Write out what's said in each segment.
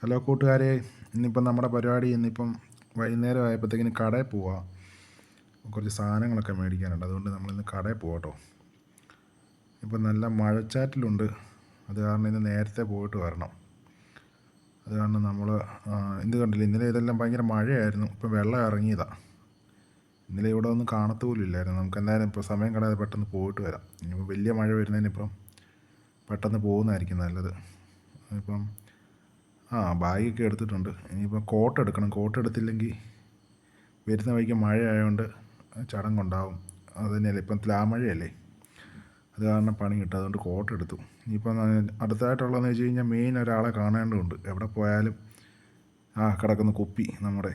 Hello കൂട്ടുകാരെ ഇന്നിപ്പം നമ്മുടെ പരിപാടി ഇന്നിപ്പം വൈകുന്നേരം ആയപ്പോഴത്തേക്കിന് കടയിൽ പോവാം. കുറച്ച് സാധനങ്ങളൊക്കെ മേടിക്കാനുണ്ട്. അതുകൊണ്ട് നമ്മളിന്ന് കടയിൽ പോവാം കേട്ടോ ഇപ്പം നല്ല മഴച്ചാറ്റിലുണ്ട്. അത് കാരണം ഇന്ന് നേരത്തെ പോയിട്ട് വരണം. അത് കാരണം നമ്മൾ ഇത് കണ്ടില്ല? ഇന്നലെ ഇതെല്ലാം ഭയങ്കര മഴയായിരുന്നു. ഇപ്പം വെള്ളം ഇറങ്ങിയതാണ് ഇന്നലെ ഇവിടെ ഒന്നും കാണത്തുപോലും ഇല്ലായിരുന്നു. നമുക്ക് എന്തായാലും ഇപ്പോൾ സമയം കളയാതെ പെട്ടെന്ന് പോയിട്ട് വരാം. ഇനിയിപ്പോൾ വലിയ മഴ വരുന്നതിന് വരുന്നതിനിപ്പം പെട്ടെന്ന് പോകുന്നതായിരിക്കും നല്ലത്. ഇപ്പം ആ ബാഗൊക്കെ എടുത്തിട്ടുണ്ട്. ഇനിയിപ്പോൾ കോട്ട് എടുക്കണം. കോട്ട് എടുത്തില്ലെങ്കിൽ വരുന്ന വഴിക്ക് മഴ ആയതുകൊണ്ട് ചടങ്ങുണ്ടാവും. അത് തന്നെയല്ലേ ഇപ്പം ത്ലാമഴയല്ലേ അത് കാരണം പണി കിട്ടും അതുകൊണ്ട് കോട്ട് എടുത്തു. ഇനിയിപ്പം അടുത്തായിട്ടുള്ളതെന്ന് വെച്ച് കഴിഞ്ഞാൽ മെയിൻ ഒരാളെ കാണേണ്ടതുണ്ട്. എവിടെ പോയാലും ആ കിടക്കുന്ന കുപ്പി നമ്മുടെ.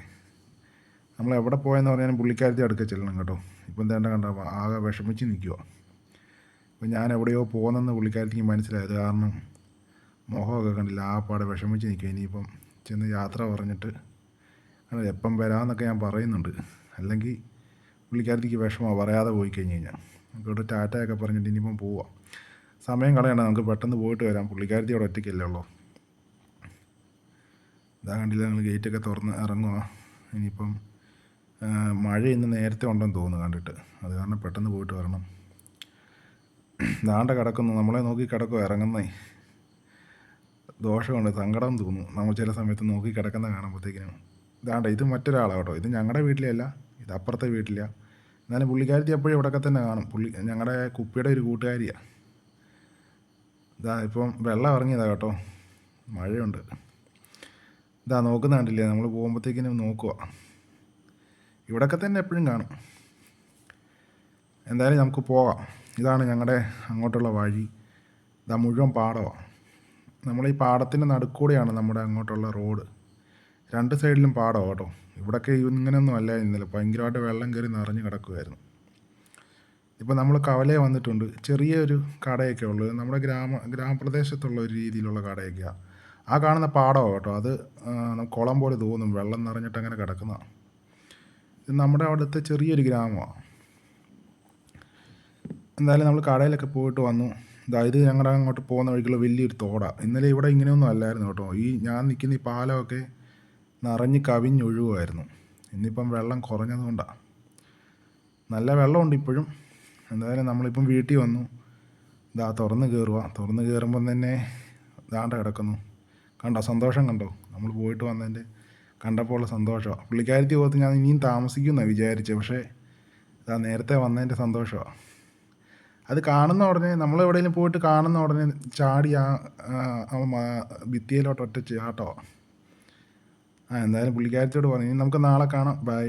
നമ്മൾ എവിടെ പോയെന്ന് പറഞ്ഞാലും പുള്ളിക്കാരത്തി അടുക്ക ചെല്ലണം കേട്ടോ. ഇപ്പം എന്താ കണ്ട ആകെ വിഷമിച്ച് നിൽക്കുക അപ്പം ഞാൻ എവിടെയോ പോകുന്നെന്ന് പുള്ളിക്കാരത്തിക്ക് മനസ്സിലായത് കാരണം മുഖമൊക്കെ കണ്ടില്ല ആ പാടെ വിഷമിച്ച് നിൽക്കുക. ഇനിയിപ്പം ചെന്ന് യാത്ര പറഞ്ഞിട്ട് ആണ് എപ്പം വരാമെന്നൊക്കെ ഞാൻ പറയുന്നുണ്ട്. അല്ലെങ്കിൽ പുള്ളിക്കാരത്തേക്ക് വിഷമമാണ് പറയാതെ പോയി കഴിഞ്ഞ് കഴിഞ്ഞാൽ. നമുക്കിവിടെ ടാറ്റയൊക്കെ പറഞ്ഞിട്ട് ഇനിയിപ്പം പോവാം. സമയം കളയണ്ട നമുക്ക് പെട്ടെന്ന് പോയിട്ട് വരാം. പുള്ളിക്കാരത്തി അവിടെ ഒറ്റയ്ക്കല്ലേ ഉള്ളൂ. ഇതാ കണ്ടില്ല നിങ്ങൾ ഗേറ്റൊക്കെ തുറന്ന് ഇറങ്ങുക ഇനിയിപ്പം മഴ ഇന്ന് നേരത്തെ ഉണ്ടെന്ന് തോന്നുന്നു കണ്ടിട്ട്. അത് കാരണം പെട്ടെന്ന് പോയിട്ട് വരണം. ദാണ്ട കിടക്കുന്നു. നമ്മളെ നോക്കി കിടക്കുക ഇറങ്ങുന്നേ. ദോഷമുണ്ട് സങ്കടം തോന്നും. നമ്മൾ ചില സമയത്ത് നോക്കി കിടക്കുന്ന കാണുമ്പോഴത്തേക്കിനും ഇതാണ്ട ഇത് മറ്റൊരാളാണ് കേട്ടോ. ഇത് ഞങ്ങളുടെ വീട്ടിലല്ല ഇത് അപ്പുറത്തെ വീട്ടിലാണ് എന്നാലും പുള്ളിക്കാരത്തി എപ്പോഴും ഇവിടെയൊക്കെ തന്നെ കാണും. പുള്ളി ഞങ്ങളുടെ കുപ്പിയുടെ ഒരു കൂട്ടുകാരിയാണ് ഇതാ ഇപ്പം വെള്ളം ഇറങ്ങിയതാ കേട്ടോ. മഴയുണ്ട്. ഇതാ നോക്കുന്ന കണ്ടില്ലേ? നമ്മൾ പോകുമ്പോഴത്തേക്കിനും നോക്കുക ഇവിടെയൊക്കെ തന്നെ എപ്പോഴും കാണും. എന്തായാലും നമുക്ക് പോകാം. ഇതാണ് ഞങ്ങളുടെ അങ്ങോട്ടുള്ള വഴി. ഇതാ മുഴുവൻ പാടമാണ് നമ്മൾ ഈ പാടത്തിന്റെ നടുക്കൂടെയാണ് നമ്മുടെ അങ്ങോട്ടുള്ള റോഡ്. രണ്ട് സൈഡിലും പാടമാണ് കേട്ടോ. ഇവിടെയൊക്കെ ഇങ്ങനെയൊന്നും അല്ല ഇന്നലെ. ഭയങ്കരമായിട്ട് വെള്ളം കയറി നിറഞ്ഞു കിടക്കുമായിരുന്നു ഇപ്പോൾ നമ്മൾ കവലയെ വന്നിട്ടുണ്ട്. ചെറിയൊരു കടയൊക്കെ ഉള്ളത് നമ്മുടെ ഗ്രാമ ഗ്രാമപ്രദേശത്തുള്ള ഒരു രീതിയിലുള്ള കടയൊക്കെയാണ് ആ കാണുന്ന പാടമാണ് കേട്ടോ. അത് കുളം പോലെ തോന്നും. വെള്ളം നിറഞ്ഞിട്ട് അങ്ങനെ കിടക്കുന്നതാണ് ഇത് നമ്മുടെ അവിടുത്തെ ചെറിയൊരു ഗ്രാമമാണ് എന്തായാലും നമ്മൾ കടയിലൊക്കെ പോയിട്ട് വന്നു. അതായത് ഞങ്ങളുടെ അങ്ങോട്ട് പോകുന്ന വഴിക്കുള്ള വലിയൊരു തോടാണ് ഇന്നലെ ഇവിടെ ഇങ്ങനെയൊന്നും അല്ലായിരുന്നു കേട്ടോ. ഈ ഞാൻ നിൽക്കുന്ന ഈ പാലമൊക്കെ നിറഞ്ഞ് കവിഞ്ഞൊഴുകുമായിരുന്നു ഇന്നിപ്പം വെള്ളം കുറഞ്ഞതുകൊണ്ടാണ് നല്ല വെള്ളമുണ്ട് ഇപ്പോഴും. എന്തായാലും നമ്മളിപ്പം വീട്ടിൽ വന്നു. ഇതാ തുറന്ന് കയറുക തുറന്ന് കയറുമ്പം തന്നെ ഇതാണ്ട കിടക്കുന്നു. കണ്ടോ? സന്തോഷം കണ്ടോ? നമ്മൾ പോയിട്ട് വന്നതിന്റെ കണ്ടപ്പോൾ ഉള്ള സന്തോഷമാണ് പുള്ളിക്കാരത്തി പോകത്ത് ഞാൻ ഇനിയും താമസിക്കുമെന്നാണ് വിചാരിച്ചത് പക്ഷേ ഇതാ നേരത്തെ വന്നതിന്റെ സന്തോഷമാണ് അത് കാണുന്ന ഉടനെ നമ്മൾ എവിടെയെങ്കിലും പോയിട്ട് കാണുന്ന ഉടനെ ചാടി ആ ഭിത്തിയിലോട്ട് ഒറ്റ ചാട്ടോ. ആ എന്തായാലും പുള്ളിക്കാരത്തോട് പറഞ്ഞു. നമുക്ക് നാളെ കാണാം. ബൈ